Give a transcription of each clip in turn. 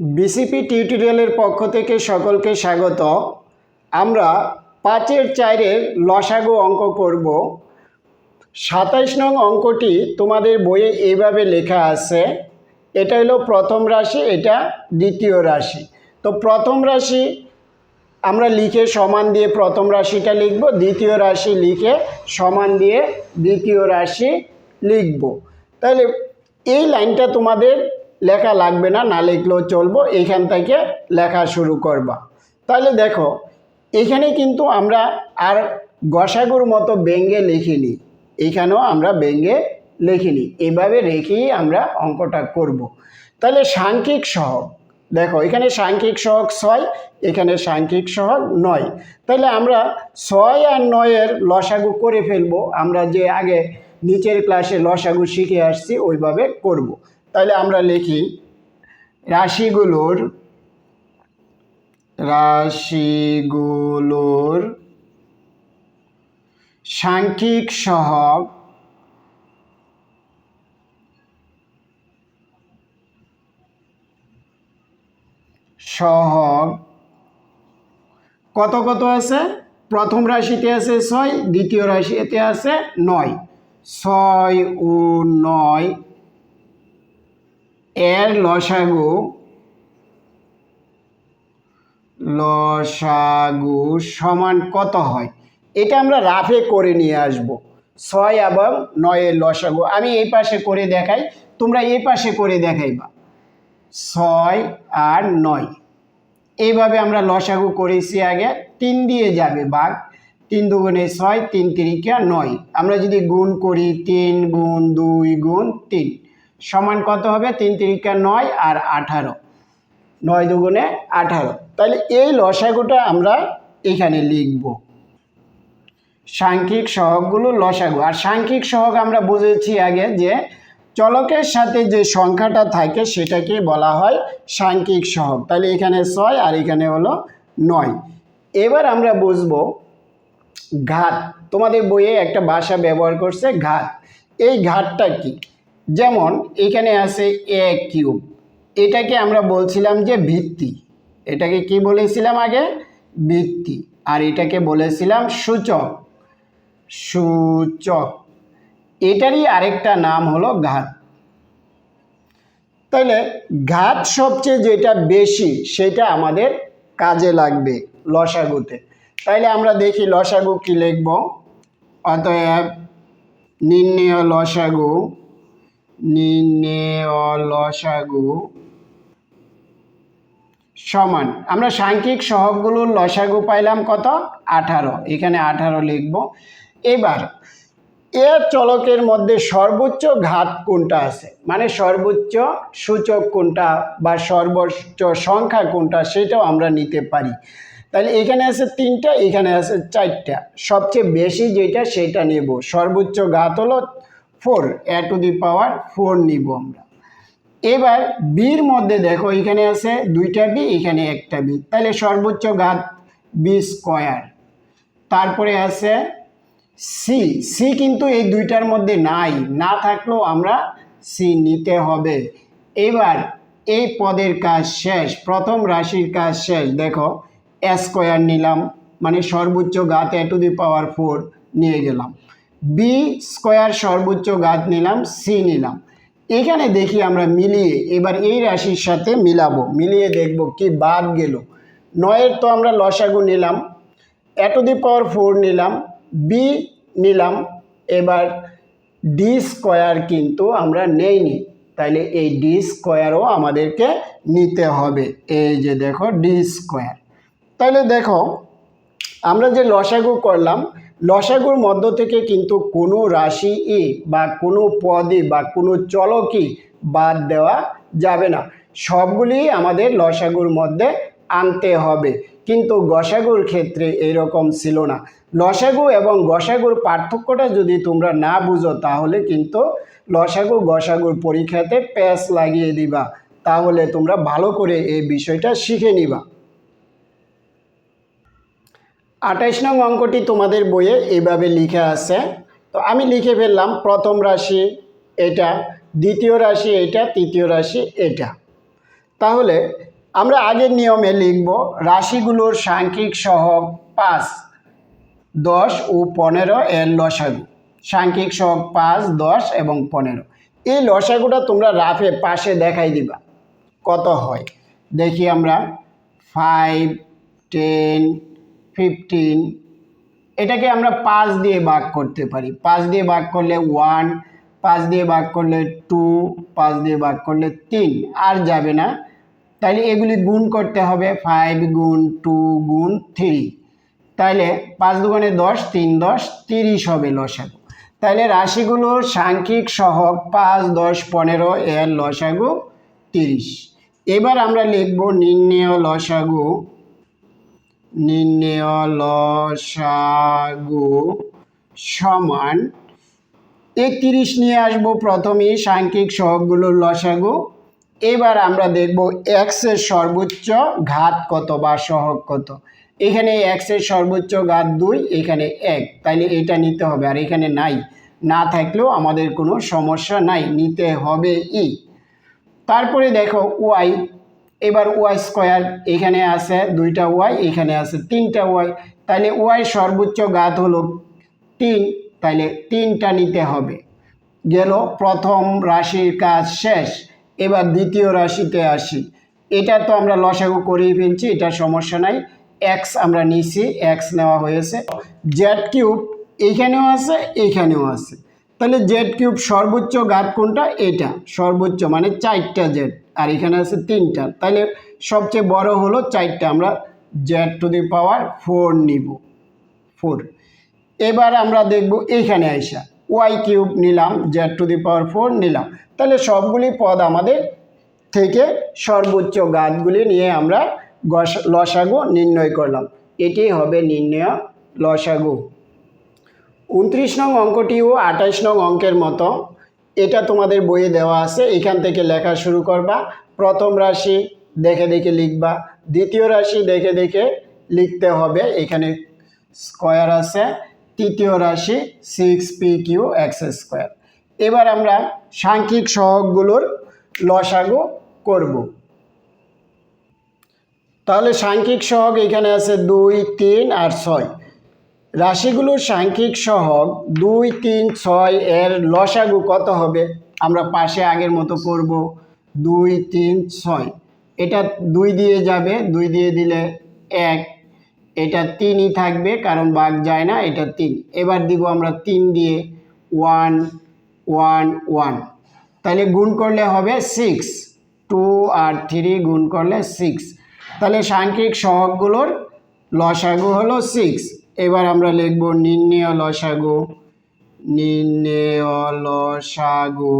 BCP টিউটোরিয়ালের পক্ষ থেকে সকলকে স্বাগত। আমরা পাঁচের চারের লসাগু অঙ্ক করব। সাতাইশ নং অঙ্কটি তোমাদের বইয়ে এইভাবে লেখা আছে। এটা হলো প্রথম রাশি, এটা দ্বিতীয় রাশি। তো প্রথম রাশি আমরা লিখে সমান দিয়ে প্রথম রাশিটা লিখব, দ্বিতীয় রাশি লিখে সমান দিয়ে দ্বিতীয় রাশি লিখব তাহলে এই লাইনটা তোমাদের লেখা লাগবে না না লিখলেও চলবো এইখান থেকে লেখা শুরু করবা তাহলে দেখো, এখানে কিন্তু আমরা আর গসাগুর মতো ব্যঙ্গে লিখিনি, এখানেও আমরা ব্যঙ্গে লিখিনি, এভাবে রেখেই আমরা অঙ্কটা করব। তাহলে সাংখ্যিক সহগ দেখো, এখানে সাংখ্যিক সহগ ছয়, এখানে সাংখ্যিক সহগ নয় তাহলে আমরা ছয় আর নয়ের লসাগু করে ফেলব আমরা যে আগে নিচের ক্লাসে লসাগু শিখে আসছি, ওইভাবে করব। তাহলে আমরা লিখি, রাশিগুলোর রাশিগুলোর সাংখ্যিক সহগ সহগ। কত কত আছে? প্রথম রাশিতে আছে ছয়, দ্বিতীয় রাশিতে আছে নয়। ছয় ও নয় এর লসাগু লসাগু সমান কত হয়? এটা আমরা রাফে করে নিয়ে আসব। ছয় এবং নয়ের লসাগু। আমি এই পাশে করে দেখাই, তোমরা এই পাশে করে দেখাইবা। ছয় আর নয়। এইভাবে আমরা লসাগু করেছি আগে, তিন দিয়ে যাবে বাঘ, তিন দুগুণে ছয়, তিন তিরিকা নয়। আমরা যদি গুণ করি তিন গুণ দুই গুণ তিন, সমান কত হবে? তিন তিরিকা নয় আর আঠারো। নয় দুগুণে আঠারো। তাহলে এই লসাগুটা আমরা এখানে লিখব। সাংখ্যিক সহগগুলো লসাগু। আর সাংখ্যিক সহগ আমরা বুঝেছি আগে যে চলকের সাথে যে সংখ্যাটা থাকে সেটাকে বলা হয় সাংখ্যিক সহগ। তাহলে এখানে ছয় আর এখানে হলো নয়। এবার আমরা বুঝব ঘাত। তোমাদের বইয়ে একটা ভাষা ব্যবহার করছে ঘাত। এই ঘাটটা কি? যেমন এখানে আছে এ কিউব। এটাকে আমরা বলছিলাম যে ভিত্তি। এটাকে কি বলেছিলাম আগে? ভিত্তি। আর এটাকে বলেছিলাম সূচক। সূচক। এটারই আরেকটা নাম হলো ঘাত। তাহলে ঘাত সবচেয়ে যেটা বেশি, সেটা আমাদের কাজে লাগবে লসাগুতে। তাইলে আমরা দেখি লসাগু কি লিখব? অতএব নির্ণেয় লসাগু নির্ণেয় লসাগু সমান। আমরা সাংখ্যিক সহগগুলোর লসাগু পাইলাম কত? আঠারো। এখানে আঠারো লিখব। এবার এ চলকের মধ্যে সর্বোচ্চ ঘাত কোনটা আছে? মানে সর্বোচ্চ সূচক কোনটা বা সর্বোচ্চ সংখ্যা কোনটা সেটাও আমরা নিতে পারি। তাহলে এখানে আছে তিনটা, এখানে আছে চারটা। সবচেয়ে বেশি যেটা সেটা নেব। সর্বোচ্চ ঘাত হলো four, A to the power four নিব আমরা। এবার বির মধ্যে দেখো, এখানে আছে দুইটা বি, এখানে একটা বি। তাহলে সর্বোচ্চ ঘাত বি স্কোয়ার। তারপরে আছে সি সি কিন্তু এই দুইটার মধ্যে নাই। না থাকলেও আমরা সি নিতে হবে। এবার এই পদের কাজ শেষ, প্রথম রাশির কাজ শেষ। দেখো স্কোয়ার নিলাম মানে সর্বোচ্চ গাত এ টু দি পাওয়ার ফোর নিয়ে গেলাম। বি স্কোয়ার সর্বোচ্চ গাত নিলাম, সি নিলাম। এখানে দেখি আমরা মিলিয়ে, এবার এই রাশির সাথে মিলাবো। মিলিয়ে দেখব কি বাদ গেল। নয়ের তো আমরা লসাগু নিলাম, A to the power four নিলাম বি নিলাম। এবার ডি স্কোয়ার কিন্তু আমরা নেইনি। তাইলে এই ডি স্কোয়ারও আমাদেরকে নিতে হবে। এই যে দেখো ডি স্কোয়ার তাহলে দেখো, আমরা যে লসাগু করলাম, লসাগুর মধ্য থেকে কিন্তু কোনো রাশি ই বা কোনো পদই বা কোনো চলকই বাদ দেওয়া যাবে না। সবগুলি আমাদের লসাগুর মধ্যে আনতে হবে। কিন্তু গসাগুর ক্ষেত্রে এরকম ছিল না। লসাগু এবং গসাগুর পার্থক্যটা যদি তোমরা না বুঝো, তাহলে কিন্তু লসাগু গসাগুর পরীক্ষাতে প্যাচ লাগিয়ে দিবা। তাহলে তোমরা ভালো করে এই বিষয়টা শিখে নিবা। আঠাইশ নং অঙ্কটি তোমাদের বইয়ে এইভাবে লিখে আছে। তো আমি লিখে ফেললাম, প্রথম রাশি এটা, দ্বিতীয় রাশি এটা, তৃতীয় রাশি এটা। তাহলে আমরা আগের নিয়মে লিখব রাশিগুলোর সাংখ্যিক সহগ পাঁচ, দশ ও পনেরো এর লসাগু। সাংখ্যিক সহগ পাঁচ, দশ এবং পনেরো। এই লসাগুটা তোমরা রাফে পাশে দেখাই দিবা। কত হয়? দেখি আমরা। Five, ten, fifteen. এটাকে আমরা পাঁচ দিয়ে ভাগ করতে পারি। পাঁচ দিয়ে ভাগ করলে ওয়ান, পাঁচ দিয়ে ভাগ করলে টু, পাঁচ দিয়ে ভাগ করলে তিন। আর যাবে না। তাহলে এগুলি গুণ করতে হবে ফাইভ গুণ টু গুণ থ্রি তাহলে পাঁচ দুগুণে দশ, তিন দশ, তিরিশ হবে লসাগু। তাহলে রাশিগুলোর সাংখ্যিক সহগ পাঁচ, দশ, পনেরো, এর লসাগু তিরিশ। এবার আমরা লিখব নির্ণেয় লসাগু নির্ণেয় লসাগু সমান। একত্রিশ নিয়ে আসব প্রথমেই সাংখ্যিক সহগগুলোর লসাগু এবার আমরা দেখব এক্সের সর্বোচ্চ ঘাত কত বা সহগ কত। এখানে এক্সের সর্বোচ্চ ঘাত দুই, এখানে এক। তাইলে এটা নিতে হবে, আর এখানে নাই। না থাকলেও আমাদের কোনো সমস্যা নাই, নিতে হবে ই। তারপরে দেখো ওয়াই এবার ওয়াই স্কোয়ার এখানে আছে দুইটা ওয়াই এখানে আছে তিনটা ওয়াই তাহলে ওয়াই সর্বোচ্চ ঘাত হলো তিন তাহলে তিনটা নিতে হবে। গেল প্রথম রাশির কাজ শেষ। এবার দ্বিতীয় রাশিতে আসি। এটা তো আমরা লসাগু করেই ফেলছি এটা সমস্যা নাই। এক্স আমরা নিছি এক্স নেওয়া হয়েছে। জেড কিউব এইখানেও আছে এইখানেও আছে। তাহলে জেড কিউব সর্বোচ্চ ঘাত কোনটা? এটা। সর্বোচ্চ মানে চারটা জেড আর এখানে আছে তিনটা। তাহলে সবচেয়ে বড় হলো চারটা। আমরা Z to the power four নিব। ফোর এবার আমরা দেখব এইখানে আইসা। ওয়াই কিউব নিলাম Z to the power four নিলাম। তাহলে সবগুলি পদ আমাদের থেকে সর্বোচ্চ গাছগুলি নিয়ে আমরা লসাগু নির্ণয় করলাম। এটি হবে নির্ণয় লসাগু। উনত্রিশ নং অঙ্কটি ও আঠাইশ নং অঙ্কের মতো। এটা তোমাদের বইয়ে দেওয়া আছে, এখান থেকে লেখা শুরু করবা। প্রথম রাশি দেখে দেখে লিখবা, দ্বিতীয় রাশি দেখে দেখে লিখতে হবে। এখানে স্কোয়ার আছে তৃতীয় রাশি six P Q X square এবার আমরা সাংখ্যিক সহগগুলোর লসাগু করব। তাহলে সাংখ্যিক সহগ এখানে আছে দুই, তিন আর ছয়। রাশিগুলোর সাংখ্যিক সহগ দুই, তিন, ছয় এর লসাগু কত হবে? আমরা পাশে আগের মতো করব দুই, তিন, ছয়। এটা দুই দিয়ে যাবে, দুই দিয়ে দিলে এক এটা তিনই থাকবে, কারণ বাঘ যায় না, এটা তিন। এবার দিব আমরা তিন দিয়ে ওয়ান ওয়ান ওয়ান। তাহলে গুণ করলে হবে সিক্স। টু আর থ্রি গুণ করলে সিক্স। তাহলে সাংখ্যিক সহগগুলোর লসাগু হলো সিক্স। এবার আমরা লিখব নির্ণেয় লসাগু। নির্ণেয় লসাগু।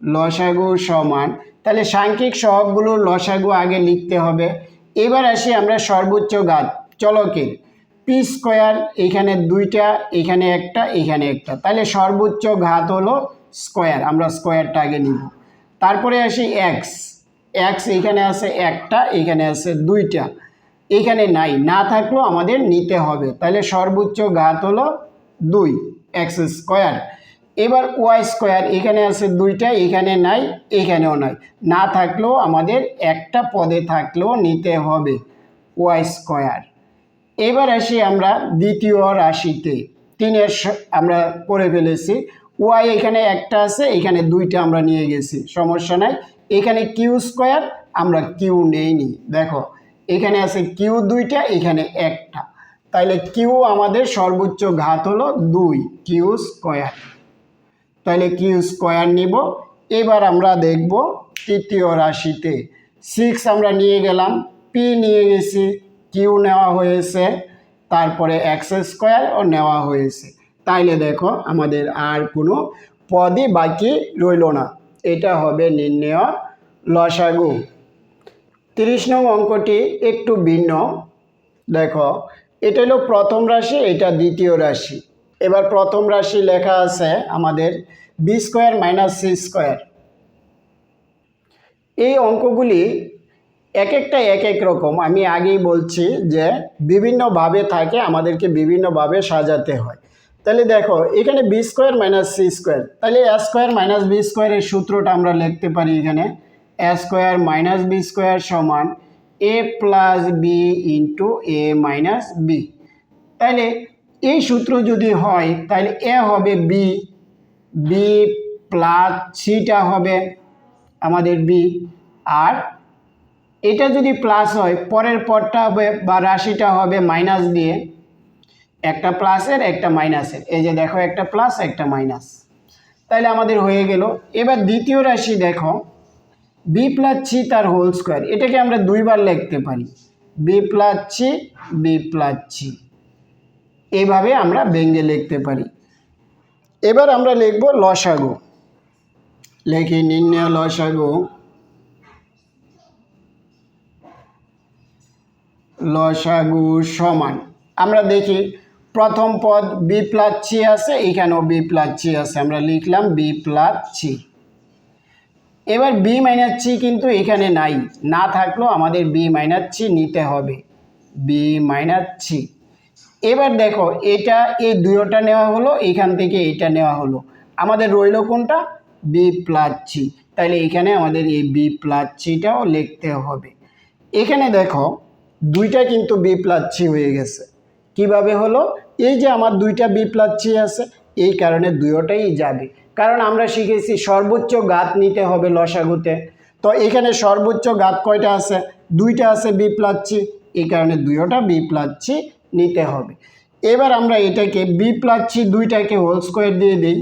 লসাগু সমান। তাহলে সাংখ্যিক সহগগুলোর লসাগু আগে লিখতে হবে। এবার আসি আমরা সর্বোচ্চ ঘাত। চলকের পি স্কোয়ার এখানে দুইটা, এখানে একটা এখানে একটা। তাহলে সর্বোচ্চ ঘাত হলো স্কোয়ার আমরা স্কোয়ারটা আগে নিব। তারপরে আসি এক্স এক্স এখানে আছে একটা, এখানে আছে দুইটা। এখানে নাই, না থাকলেও আমাদের নিতে হবে। তাহলে সর্বোচ্চ ঘাত হলো দুই এক্স স্কোয়ার এবার ওয়াই স্কোয়ার এখানে আছে দুইটা, এখানে নাই, এখানেও নাই। না থাকলেও আমাদের একটা পদে থাকলেও নিতে হবে ওয়াই স্কোয়ার এবার আসি আমরা দ্বিতীয় রাশিতে। তিনের আমরা করে ফেলেছি। ওয়াই এখানে একটা আছে, এখানে দুইটা আমরা নিয়ে গেছি, সমস্যা নাই। এখানে কিউ স্কোয়ার আমরা কিউ নেইনি। দেখো, এখানে আছে কিউ দুইটা, এখানে একটা। তাহলে কিউ আমাদের সর্বোচ্চ ঘাত হলো দুই কিউ স্কোয়ার তাহলে কিউ স্কোয়ার নিব? এবার আমরা দেখব তৃতীয় রাশিতে। সিক্স আমরা নিয়ে গেলাম পি নিয়ে গেছি কিউ নেওয়া হয়েছে, তারপরে এক্স স্কোয়ার ও নেওয়া হয়েছে। তাইলে দেখো, আমাদের আর কোনো পদই বাকি রইল না। এটা হবে নির্ণয় লসাগু। তিরিশ নং অঙ্কটি একটু ভিন্ন। দেখো, এটা হলো প্রথম রাশি, এটা দ্বিতীয় রাশি। এবার প্রথম রাশি লেখা আছে আমাদের B square minus C square এই অঙ্কগুলি এক একটা এক এক রকম। আমি আগেই বলছি যে বিভিন্নভাবে থাকে, আমাদেরকে বিভিন্নভাবে সাজাতে হয়। তাহলে দেখো, এখানে B square minus C square তাহলে এ স্কোয়ার মাইনাস বি স্কোয়ারের সূত্রটা আমরা লিখতে পারি এখানে। A square minus B square সমান A plus B into A minus B তাহলে এই সূত্র যদি হয়, তাহলে এ হবে বি বি প্লাস সিটা হবে আমাদের বি আর এটা যদি প্লাস হয়, পরের পরটা হবে বা রাশিটা হবে মাইনাস দিয়ে, একটা প্লাসের একটা মাইনাসের এই যে দেখো, একটা প্লাস একটা মাইনাস তাহলে আমাদের হয়ে গেল। এবার দ্বিতীয় রাশি দেখো বি প্লাস সি তার হোল স্কোয়ার এটাকে আমরা দুইবার লিখতে পারি। B plus C B plus C এইভাবে আমরা ব্যঙ্গে লিখতে পারি। এবার আমরা লিখব লসাগু। লেখি নির্ণয় লসাগু। লসাগু সমান। আমরা দেখি প্রথম পদ বি প্লাস সি আছে, এখানেও বি প্লাস সি আছে। আমরা লিখলাম বি প্লাস সি। এবার বি মাইনাস সি কিন্তু এখানে নাই। না থাকলেও আমাদের বি মাইনাস সি নিতে হবে। B minus C. এবার দেখো, এটা এই দুয়োটা নেওয়া হলো, এখান থেকে এটা নেওয়া হলো। আমাদের রইল কোনটা? বি প্লাস তাহলে এখানে আমাদের এই বি প্লাস লিখতে হবে। এখানে দেখো, দুইটা কিন্তু বি প্লাস হয়ে গেছে। কীভাবে হলো? এই যে আমার দুইটা বি প্লাস আছে, এই কারণে দুয়োটাই যাবে। কারণ আমরা শিখেছি সর্বোচ্চ গাত নিতে হবে লসাগুতে। তো এখানে সর্বোচ্চ গাত কয়টা আছে? দুইটা আছে বি প্লাস সি এই কারণে দুইটা বি প্লাস সি নিতে হবে। এবার আমরা এটাকে বি প্লাস সি দুইটাকে হোল স্কোয়ার দিয়ে দিই।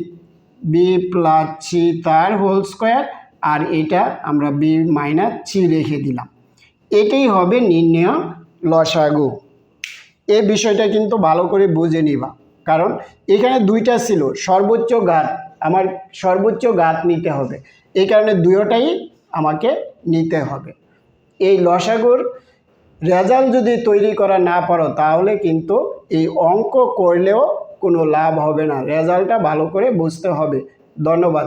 বি প্লাস সি তার হোল স্কোয়ার আর এটা আমরা বি মাইনাস সি রেখে দিলাম। এটাই হবে নির্ণয় লসাগু। এ বিষয়টা কিন্তু ভালো করে বুঝে নিবা। কারণ এখানে দুইটা ছিল, সর্বোচ্চ গাত আমার সর্বোচ্চ গাত নিতে হবে। এই কারণে দুয়োটাই আমাকে নিতে হবে। এই লসাগুর রেজাল্ট যদি তৈরি করা না পারো, তাহলে কিন্তু এই অঙ্ক করলেও কোনো লাভ হবে না। রেজাল্টটা ভালো করে বুঝতে হবে। ধন্যবাদ।